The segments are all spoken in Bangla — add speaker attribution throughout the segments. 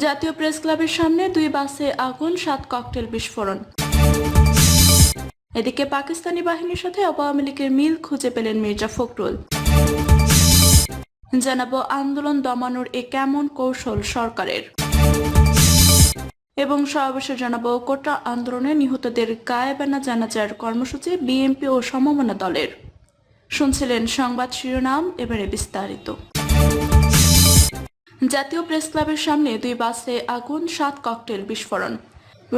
Speaker 1: জাতীয় প্রেস ক্লাবের সামনে দুই বাসে আগুন, সাত ককটেল বিস্ফোরণ। এদিকে পাকিস্তানি বাহিনীর সাথে আওয়ামী লীগের মিল খুঁজে পেলেন মির্জা ফখরুল। জানাব আন্দোলন দমানোর এ কেমন কৌশল সরকারের। এবং সর্বশেষ জানাব কোটা আন্দোলনে নিহতদের গায়েবানা জানাজার কর্মসূচি বিএনপি ও সমমনা দলের। শুনছিলেন সংবাদ শিরোনাম, এবারে বিস্তারিত। জাতীয় প্রেস ক্লাবের সামনে দুই বাসে আগুন সাত ককটেল বিস্ফোরণ।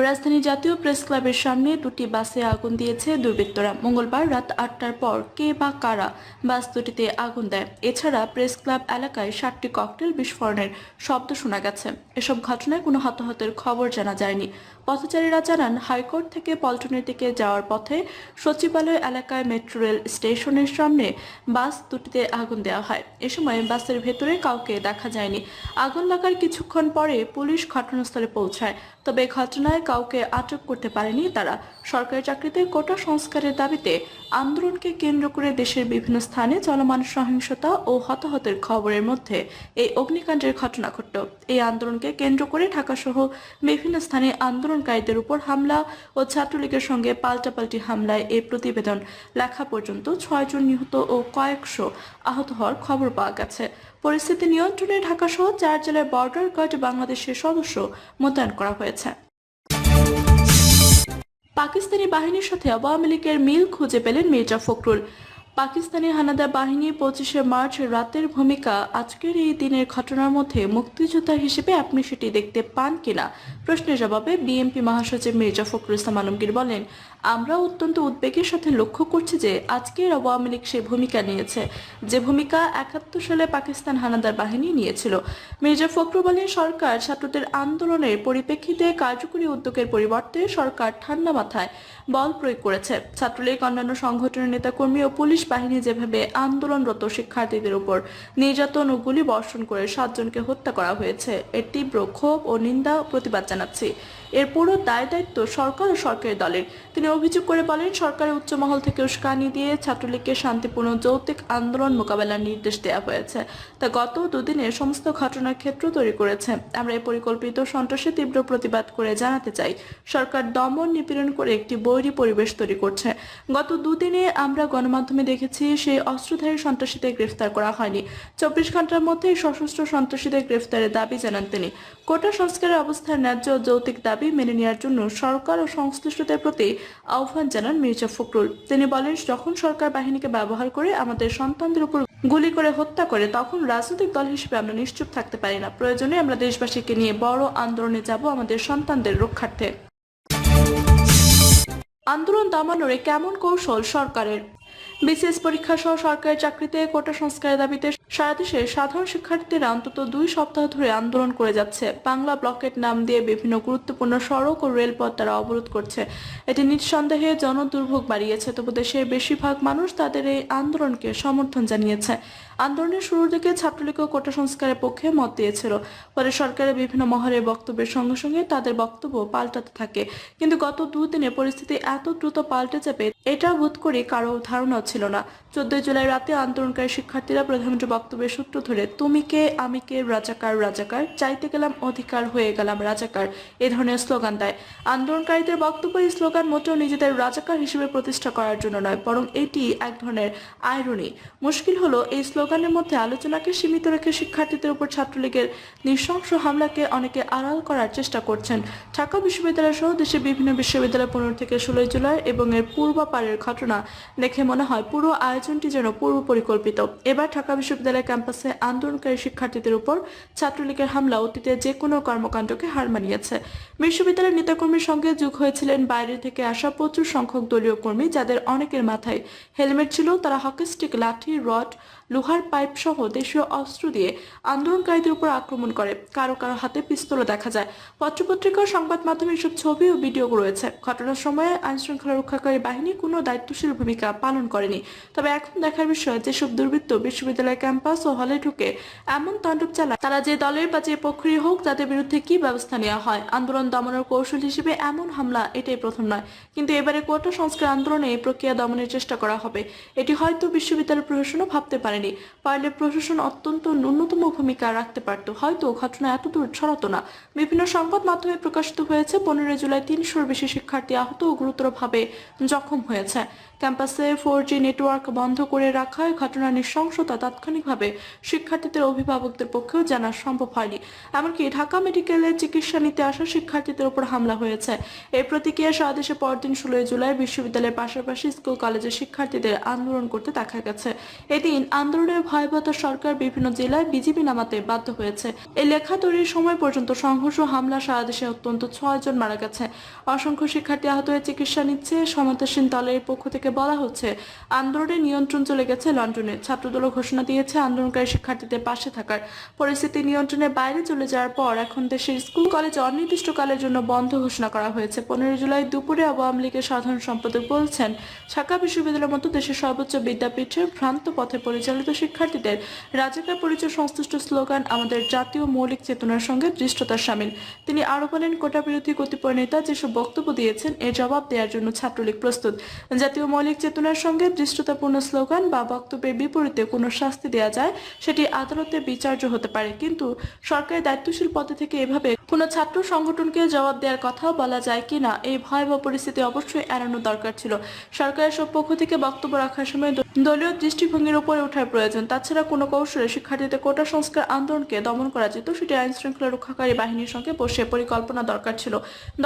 Speaker 1: রাজধানী জাতীয় প্রেস ক্লাবের সামনে দুটি বাসে আগুন দিয়েছে দুর্বৃত্তরা। মঙ্গলবার রাত আটটার পর কে বা কারা বাস দুটিতে আগুন দেয়? এছাড়া প্রেস ক্লাব এলাকায় সাতটি ককটেল বিস্ফোরণের শব্দ শোনা গেছে। এসব ঘটনায় কোনো হতাহতের খবর জানা যায়নি। পথচারীরা জানান, হাইকোর্ট থেকে পল্টনের দিকে যাওয়ার পথে সচিবালয় এলাকায় মেট্রো রেল স্টেশনের সামনে বাস দুটিতে আগুন দেওয়া হয়। এ সময় বাসের ভেতরে কাউকে দেখা যায়নি। আগুন লাগার কিছুক্ষণ পরে পুলিশ ঘটনাস্থলে পৌঁছায়। তবে ঘটনায় কাউকে আটক করতে পারেনি তারা। সরকারি চাকরিতে কোটা সংস্কারের দাবিতে আন্দোলনকে কেন্দ্র করে দেশের বিভিন্ন স্থানে চলমান সহিংসতা ও হতাহতের খবরের মধ্যে এই অগ্নিকাণ্ডের ঘটনা ঘটল। এই আন্দোলনকে কেন্দ্র করে ঢাকাসহ বিভিন্ন স্থানে আন্দোলনকারীদের উপর হামলা ও ছাত্রলীগের সঙ্গে পাল্টাপাল্টি হামলায় এই প্রতিবেদন লেখা পর্যন্ত ছয়জন নিহত ও কয়েকশো আহত হওয়ার খবর পাওয়া গেছে। পরিস্থিতি নিয়ন্ত্রণে ঢাকাসহ চার জেলায় বর্ডার গার্ড বাংলাদেশের সদস্য মোতায়েন করা হয়েছে। পাকিস্তানি বাহিনীর সাথে আওয়ামী লীগের মিল খুঁজে পেলেন মির্জা ফখরুল। পাকিস্তানি হানাদার বাহিনী পঁচিশে মার্চ রাতের ভূমিকা আজকের এই দিনের ঘটনার মধ্যে মুক্তিযোদ্ধা হিসেবে আপনি সেটি দেখতে পান কিনা? প্রশ্নের জবাবে বিএনপি মহাসচিব মির্জা ফখরুল ইসলাম আলমগীর বলেন আমরা অত্যন্ত উদ্বেগের সাথে লক্ষ্য করছি যে আজকের আওয়ামী লীগ সেই ভূমিকা নিয়েছে। যে ভূমিকা একাত্তর সালে পাকিস্তান হানাদার বাহিনী নিয়েছিল। মির্জা ফখরুল বলেন সরকার ছাত্রদের আন্দোলনের পরিপ্রেক্ষিতে কার্যকরী উদ্যোগের পরিবর্তে সরকার ঠান্ডা মাথায় বল প্রয়োগ করেছে। ছাত্রলীগ, অন্যান্য সংগঠনের নেতাকর্মী ও পুলিশ বাহিনী যেভাবে আন্দোলনরত শিক্ষার্থীদের উপর নির্যাতন ও গুলি বর্ষণ করে সাতজনকে হত্যা করা হয়েছে, এর তীব্র ক্ষোভ ও নিন্দা প্রতিবাদ জানাচ্ছি। এর পুরো দায় দায়িত্ব সরকার ও সরকারি দলের। তিনি অভিযোগ করে বলেন, সরকারের উচ্চ মহল থেকে উস্কানি দিয়ে ছাত্রলীগকে শান্তিপূর্ণ যৌক্তিক আন্দোলন মোকাবেলার নির্দেশ দেওয়া হয়েছে। তা গত দুদিনে সমস্ত ঘটনার ক্ষেত্র তৈরি করেছে। আমরা এই পরিকল্পিত সন্ত্রাসে তীব্র প্রতিবাদ করে জানাতে চাই। সরকার দমন নিপীড়ন করে একটি বৈরী পরিবেশ তৈরি করছে। গত দুদিনে আমরা গণমাধ্যমে দেখেছি, সেই অস্ত্রধারী সন্ত্রাসীদের গ্রেফতার করা হয়নি। চব্বিশ ঘণ্টার মধ্যে সশস্ত্র সন্ত্রাসীদের গ্রেফতারের দাবি জানান তিনি। কোটা সংস্কারের অবস্থার ন্যায্য ও যৌক্তিক দাবি মেনে নেওয়ার জন্য সরকার ও সংশ্লিষ্টদের প্রতি আহ্বান জানান মির্জা ফখরুল। তিনি বলেন, যখন সরকার বাহিনীকে ব্যবহার করে আমাদের সন্তানদের উপর গুলি করে হত্যা করে, তখন রাজনৈতিক দল হিসেবে আমরা নিশ্চুপ থাকতে পারি না। প্রয়োজনে আমরা দেশবাসীকে নিয়ে বড় আন্দোলনে যাব আমাদের সন্তানদের রক্ষার্থে। আন্দোলন দমানোর কেমন কৌশল সরকারের? বিসিএস পরীক্ষা সহ সরকারি চাকরিতে কোটা সংস্কারের দাবিতে সারা দেশে সাধারণ শিক্ষার্থীরা অন্তত দুই সপ্তাহ ধরে আন্দোলন করে যাচ্ছে। বাংলা ব্লকেট নাম দিয়ে বিভিন্ন গুরুত্বপূর্ণ সড়ক ও রেলপথ তারা অবরোধ করছে। এটি নিঃসন্দেহে জনদুর্ভোগ বাড়িয়েছে, তবু দেশের বেশিরভাগ মানুষ তাদের এই আন্দোলনকে সমর্থন জানিয়েছে। আন্দোলনের শুরুর দিকে ছাত্রলীগ কোটা সংস্কারের পক্ষে মত দিয়েছিল। পরে সরকারের বিভিন্ন মহলের বক্তব্যের সঙ্গে সঙ্গে তাদের বক্তব্য পাল্টাতে থাকে। কিন্তু গত দুদিনে পরিস্থিতি এত দ্রুত পাল্টে যাবে এটা বোধ করে কারও ধারণাও ছিল না। চোদ্দই জুলাই রাতে আন্দোলনকারী শিক্ষার্থীরা প্রধানমন্ত্রী বক্তব্যের সূত্র ধরে, তুমি কে? আমি কে? রাজাকার রাজাকার। চাইতে গেলাম অধিকার, হয়ে গেলাম রাজাকার। এ ধরনের স্লোগান দেয়। আন্দোলনকারীদের বক্তব্য এই স্লোগান মোটেও নিজেদের রাজাকার হিসেবে প্রতিষ্ঠা করার জন্য নয়, বরং এটি এক ধরনের আয়রনি মুশকিল হলো, এই স্লোগানের মধ্যে আলোচনাকে সীমিত রেখে শিক্ষার্থীদের উপর ছাত্রলীগের নৃশংস হামলাকে অনেকে আড়াল করার চেষ্টা করছেন। ঢাকা বিশ্ববিদ্যালয় সহ দেশের বিভিন্ন বিশ্ববিদ্যালয় পনেরো থেকে ষোলোই জুলাই এবং এর পূর্বাপারের ঘটনা দেখে মনে হয় পুরো আয়োজনটি যেন পূর্ব পরিকল্পিত এবার ঢাকা বিশ্ববিদ্যালয় ক্যাম্পাসে আন্দোলনকারী শিক্ষার্থীদের উপর ছাত্রলীগের হামলা অতীতে যে কোনো কর্মকাণ্ডকে হার মানিয়েছে। বিশ্ববিদ্যালয়ের নেতাকর্মীর সঙ্গে যোগ হয়েছিলেন বাইরে থেকে আসা প্রচুর সংখ্যক দলীয় কর্মী যাদের অনেকের মাথায় হেলমেট ছিল, তারা হকিস্টিক লাঠি, রড লোহার পাইপ সহ দেশীয় অস্ত্র দিয়ে আন্দোলনকারীদের উপর আক্রমণ করে। কারও কারও হাতে পিস্তলও দেখা যায়। পত্রপত্রিকা সংবাদ মাধ্যমে এসব ছবি ও ভিডিও রয়েছে। ঘটনার সময়ে আইন শৃঙ্খলা রক্ষাকারী বাহিনী কোনো দায়িত্বশীল ভূমিকা পালন করেনি। তবে এখন দেখার বিষয়, যেসব দুর্বৃত্ত বিশ্ববিদ্যালয় ক্যাম্পাস ও হলে ঢুকে এমন তাণ্ডব চালায়, তারা যে দলের বা যে পক্ষেরই হোক, তাদের বিরুদ্ধে কি ব্যবস্থা নেওয়া হয়? আন্দোলন দমনের কৌশল হিসেবে এমন হামলা, এটাই প্রথম নয়। কিন্তু এবারে কোটা সংস্কার আন্দোলনে এই প্রক্রিয়া দমনের চেষ্টা করা হবে। এটি হয়তো বিশ্ববিদ্যালয় প্রশাসনও ভাবতে পারে। পারেনি পারলে প্রশাসন অত্যন্ত ন্যূনতম ভূমিকা রাখতে পারত। হয়তো ঘটনা এত দূর ছড়াতো না। বিভিন্ন সংবাদ মাধ্যমে প্রকাশিত হয়েছে, পনেরোই জুলাই তিনশোর বেশি শিক্ষার্থী আহত ও গুরুতরভাবে জখম হয়েছে। ক্যাম্পাসে ফোর নেটওয়ার্ক বন্ধ করে রাখায় ঘটনার নৃশংসতা তাৎক্ষণিকভাবে শিক্ষার্থীদের অভিভাবকদের পক্ষেও জানা সম্ভব হয়নি। এমনকি ঢাকা মেডিকেলে চিকিৎসা নিতে আসা শিক্ষার্থীদের উপর হামলা হয়েছে। এই প্রতিক্রিয়া সারা দেশে পরদিন ষোলোই জুলাই বিশ্ববিদ্যালয়ের পাশাপাশি স্কুল কলেজের শিক্ষার্থীদের আন্দোলন করতে দেখা গেছে। এদিন আন্দোলনের ভয়াবহতা সরকার বিভিন্ন জেলায় বিজিবি নামাতে বাধ্য হয়েছে। এই লেখা তৈরির সময় পর্যন্ত সংঘর্ষ হামলা সারা দেশে অত্যন্ত ছয় জন মারা গেছে। অসংখ্য শিক্ষার্থী আহত হয়ে চিকিৎসা নিচ্ছে সমতাসীন দলের পক্ষ থেকে বলা হচ্ছে, আন্দোলনের নিয়ন্ত্রণ চলে গেছে লন্ডনে। ছাত্রদল ঘোষণা দিয়েছে, আন্দোলনকারী শিক্ষার্থীদের পাশে থাকার। পরিস্থিতি নিয়ন্ত্রণের বাইরে চলে যাওয়ার পর এখন দেশের স্কুল, কলেজ অনির্দিষ্টকালের জন্য বন্ধ ঘোষণা করা হয়েছে। পনেরো জুলাই দুপুরে আওয়ামী লীগের সাধারণ সম্পাদক বলছেন, ঢাকা বিশ্ববিদ্যালয়ের মতো দেশের সর্বোচ্চ বিদ্যাপীঠের ভ্রান্ত পথে পরিচালিত শিক্ষার্থীদের রাজাকার পরিচয় সংশ্লিষ্ট স্লোগান আমাদের জাতীয় মৌলিক চেতনার সঙ্গে দৃষ্টতার সামিল। তিনি আরও বলেন কোটা বিরোধী কতিপয় নেতা যেসব বক্তব্য দিয়েছেন এর জবাব দেওয়ার জন্য ছাত্রলীগ প্রস্তুত। জাতীয় চেতনার সঙ্গে দৃষ্টতাপূর্ণ স্লোগান বা বক্তব্যের বিপরীতে কোনো শাস্তি দেওয়া যায়, সেটি আদালতে বিচার্য হতে পারে। কিন্তু সরকারি দায়িত্বশীল পদে থেকে এভাবে কোনো ছাত্র সংগঠনকে জবাব দেওয়ার কথা বলা যায় কিনা, এই ভয়াবহ পরিস্থিতি অবশ্যই এড়ানো দরকার ছিল। সরকারের সব পক্ষ থেকে বক্তব্য রাখার সময় দলীয় দৃষ্টিভঙ্গির উপরে ওঠার প্রয়োজন। তাছাড়া কোনো কৌশলে শিক্ষার্থীদের কোটা সংস্কার আন্দোলনকে দমন করা যেত, সেটি আইন শৃঙ্খলা রক্ষাকারী বাহিনীর সঙ্গে বসে পরিকল্পনা দরকার ছিল।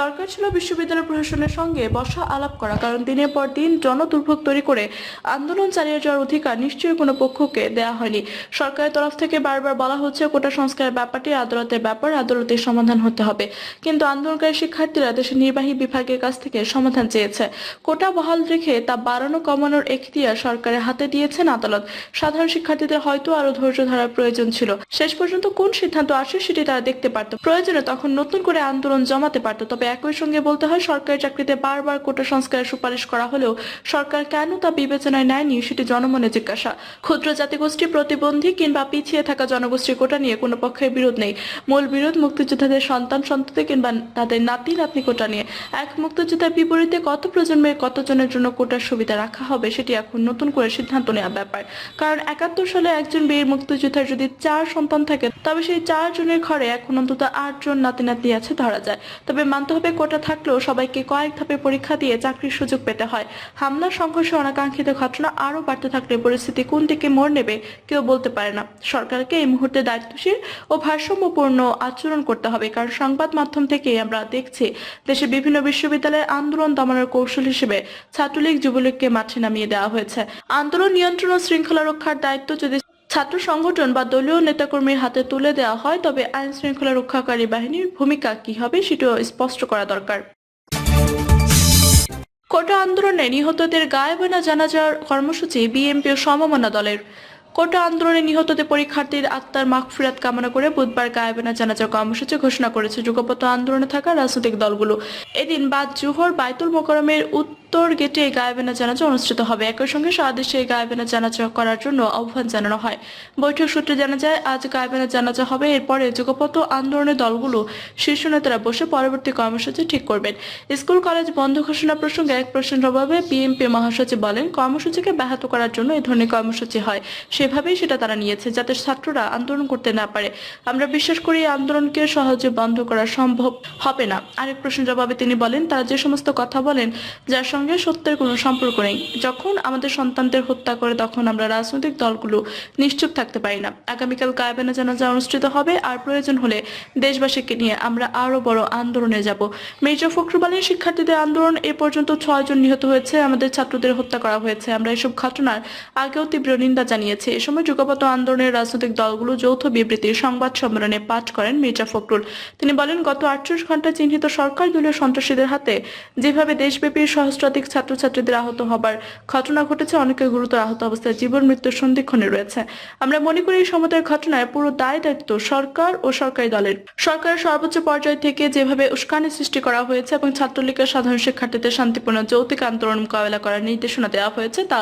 Speaker 1: দরকার ছিল বিশ্ববিদ্যালয় প্রশাসনের সঙ্গে বসা আলাপ করা, কারণ দিনের পর দিন জনদুর্ভোগ তৈরি করে আন্দোলন চালিয়ে যাওয়ার অধিকার নিশ্চয়ই কোনো পক্ষকে দেয়া হয়নি। সরকারের তরফ থেকে বারবার বলা হচ্ছে, কোটা সংস্কারের ব্যাপারটি আদালতের ব্যাপার, আদালতের সমাধান হতে হবে। কিন্তু আন্দোলনকারী শিক্ষার্থীরা দেশের নির্বাহী বিভাগের কাছ থেকে সমাধান চেয়েছে। কোটা বহাল রেখে তা বাড়ানো কমানোর এখতিয়ার সরকারের হাতে দিয়েছেন আদালত। সাধারণ শিক্ষার্থীদের হয়তো আরও ধৈর্য ধরার প্রয়োজন ছিল। শেষ পর্যন্ত কোন সিদ্ধান্ত আসে সেটি তারা দেখতে পারত। প্রয়োজনে তখন নতুন করে আন্দোলন জমাতে পারত। তবে একই সঙ্গে বলতে হয়, সরকারি চাকরিতে বারবার কোটা সংস্কারের সুপারিশ করা হলেও সরকার কেন তা বিবেচনায় নেয়নি সেটি জনমনে জিজ্ঞাসা। ক্ষুদ্র জাতিগোষ্ঠী, প্রতিবন্ধী কিংবা পিছিয়ে থাকা জনগোষ্ঠী কোটা নিয়ে কোনো পক্ষের বিরোধ নেই। মূল বিরোধ মুক্তিযোদ্ধাদের সন্তান সন্ততি কিংবা তাদের নাতি নাতনি কোটা নিয়ে। এক মুক্তিযোদ্ধার বিপরীতে কত প্রজন্মের কতজনের জন্য কোটার সুবিধা রাখা হবে সেটি এখন নতুন করে সিদ্ধান্ত নেওয়া ব্যাপার। কারণ একাত্তর সালে একজন বীর মুক্তিযোদ্ধার যদি চার সন্তান থাকে, তবে সেই চার জনের ঘরে এখন অন্তত আট জন নাতি নাতনি আছে ধরা যায়। তবে মানতে হবে কোটা থাকলেও সবাইকে কয়েক ধাপে পরীক্ষা দিয়ে চাকরির সুযোগ পেতে হয়। হামলা সংঘর্ষ অনাকাঙ্ক্ষিত ঘটনা আরও বাড়তে থাকলে পরিস্থিতি কোন দিকে মোড় নেবে কেউ বলতে পারে না। সরকারকে এই মুহূর্তে দায়িত্বশীল ও ভারসাম্যপূর্ণ আচরণ করতে হবে, কারণ সংবাদ মাধ্যম থেকে আমরা দেখছি দেশের বিভিন্ন বিশ্ববিদ্যালয়ের আন্দোলন দমনের কৌশল হিসেবে ছাত্রলীগ যুবলীগকে মাঠে নামিয়ে দেওয়া হয়েছে। আন্দোলন নিয়ন্ত্রণ ও শৃঙ্খলা রক্ষার দায়িত্ব যদি ছাত্র সংগঠন বা দলীয় নেতাকর্মীর হাতে তুলে দেওয়া হয়, তবে আইন শৃঙ্খলা রক্ষাকারী বাহিনীর ভূমিকা কি হবে সেটিও স্পষ্ট করা দরকার। কোটা আন্দোলনে নিহতদের গায়েবানা জানাজার কর্মসূচি বিএনপি ও সমমনা দলের। কোটা আন্দোলনে নিহতদের পরীক্ষার্থীর আত্মার মাগফিরাত কামনা করে বুধবার গায়ে গায়েবানা জানাজার কর্মসূচি ঘোষণা করেছে যুগপত আন্দোলনে থাকা রাজনৈতিক দলগুলো। এদিন বাদ জুহর বাইতুল মোকরমের উত্তর গেটে এই গায়েবানা জানাজা অনুষ্ঠিত হবে। একই সঙ্গে সারা দেশে এই গায়েবানা জানাজা করার জন্য আহ্বান জানানো হয়। বৈঠক সূত্রে জানা যায়, আজ গায়েবানা জানাজা হবে। এরপরে যুগপত আন্দোলনের দলগুলো শীর্ষ নেতারা বসে পরবর্তী কর্মসূচি ঠিক করবেন। স্কুল, কলেজ বন্ধ ঘোষণা প্রসঙ্গে এক প্রশ্নের অভাবে বিএনপি মহাসচিব বলেন, কর্মসূচিকে ব্যাহত করার জন্য এই ধরনের কর্মসূচি হয়। সেভাবেই সেটা তারা নিয়েছে, যাতে ছাত্ররা আন্দোলন করতে না পারে। আমরা বিশ্বাস করি এই আন্দোলনকে সহজে বন্ধ করা সম্ভব হবে না। আরেক প্রশ্নের জবাবে তিনি বলেন, তারা যে সমস্ত কথা বলেন, যার সঙ্গে সত্যের কোনো সম্পর্ক নেই। যখন আমাদের সন্তানদের হত্যা করে তখন আমরা রাজনৈতিক দলগুলো নিশ্চুপ থাকতে পারি না। আগামীকাল গায়বানা জানাজা অনুষ্ঠিত হবে, আর প্রয়োজন হলে দেশবাসীকে নিয়ে আমরা আরও বড় আন্দোলনে যাব। মির্জা ফখরুল শিক্ষার্থীদের আন্দোলন এ পর্যন্ত ছয় জন নিহত হয়েছে, আমাদের ছাত্রদের হত্যা করা হয়েছে। আমরা এসব ঘটনার আগেও তীব্র নিন্দা জানিয়েছি। এ সময় যুগপত আন্দোলনের রাজনৈতিক দলগুলো যৌথ বিবৃতির সংবাদ সম্মেলনে পাঠ করেন মির্জা ফখরুল। তিনি বলেন, গত আটচল্লিশ ঘণ্টা চিহ্নিত সরকার দলীয় সন্ত্রাসীদের হাতে যেভাবে দেশব্যাপী সহস্রাধিক ছাত্রছাত্রীদের আহত হবার ঘটনা ঘটেছে। অনেকে গুরুতর আহত অবস্থায় জীবন মৃত্যুর সন্ধিক্ষণে রয়েছে। আমরা মনে করি এই সমুদায়ের ঘটনায় পুরো দায় দায়িত্ব সরকার ও সরকারি দলের। সরকারের সর্বোচ্চ পর্যায় থেকে যেভাবে উস্কানি সৃষ্টি করা হয়েছে এবং ছাত্রলীগের সাধারণ শিক্ষার্থীদের শান্তিপূর্ণ যৌতিক আন্দোলন মোকাবেলা করার নির্দেশনা দেওয়া হয়েছে, তা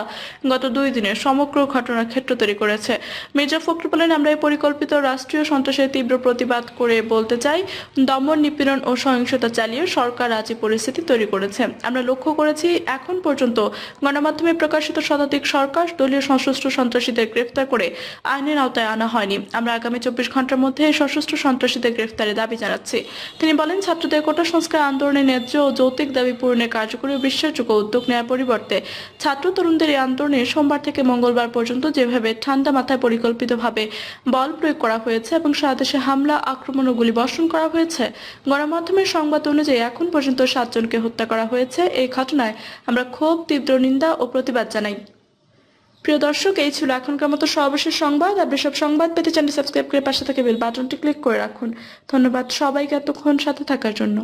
Speaker 1: গত দুই দিনে সমগ্র ঘটনার ক্ষেত্র তৈরি করেছে। মির্জা ফখরুল বলেন, আমরা এই পরিকল্পিত রাষ্ট্রীয় সন্ত্রাসের তীব্র প্রতিবাদ করে বলতে চাই, দমন নিপীড়ন ও সহিংসতা চালিয়ে সরকার আজ পরিস্থিতি তৈরি করেছে। আমরা লক্ষ্য করেছি করেছি। এখন পর্যন্ত গণমাধ্যমে প্রকাশিত শতাধিক সরকার দলীয় সশস্ত্র সন্ত্রাসীদের গ্রেফতার করে আইনের আওতায় আনা হয়নি। আমরা আগামী চব্বিশ ঘণ্টার মধ্যে সশস্ত্র সন্ত্রাসীদের গ্রেফতারের দাবি জানাচ্ছি। তিনি বলেন, ছাত্রদের কোটা সংস্কার আন্দোলনের ন্যায্য ও যৌক্তিক দাবি পূরণের কার্যকরী বিশ্বাসযোগ্য উদ্যোগ নেওয়ার পরিবর্তে ছাত্র তরুণদের এই আন্দোলনে সোমবার থেকে মঙ্গলবার পর্যন্ত যেভাবে ঠান্ডা মাথায় পরিকল্পিতভাবে বল প্রয়োগ করা হয়েছে এবং সারা দেশে হামলা, আক্রমণ ও গুলিবর্ষণ করা হয়েছে, গণমাধ্যমের সংবাদ অনুযায়ী এখন পর্যন্ত সাতজনকে হত্যা করা হয়েছে। এই ঘটনায় আমরা খুব তীব্র নিন্দা ও প্রতিবাদ জানাই। প্রিয় দর্শক, এই ছিল এখনকার মতো সর্বশেষ সংবাদ। আপনি সব সংবাদ পেতে চ্যানেল সাবস্ক্রাইব করে পাশে থেকে বেল বাটনটি ক্লিক করে রাখুন। ধন্যবাদ সবাইকে এতক্ষণ সাথে থাকার জন্য।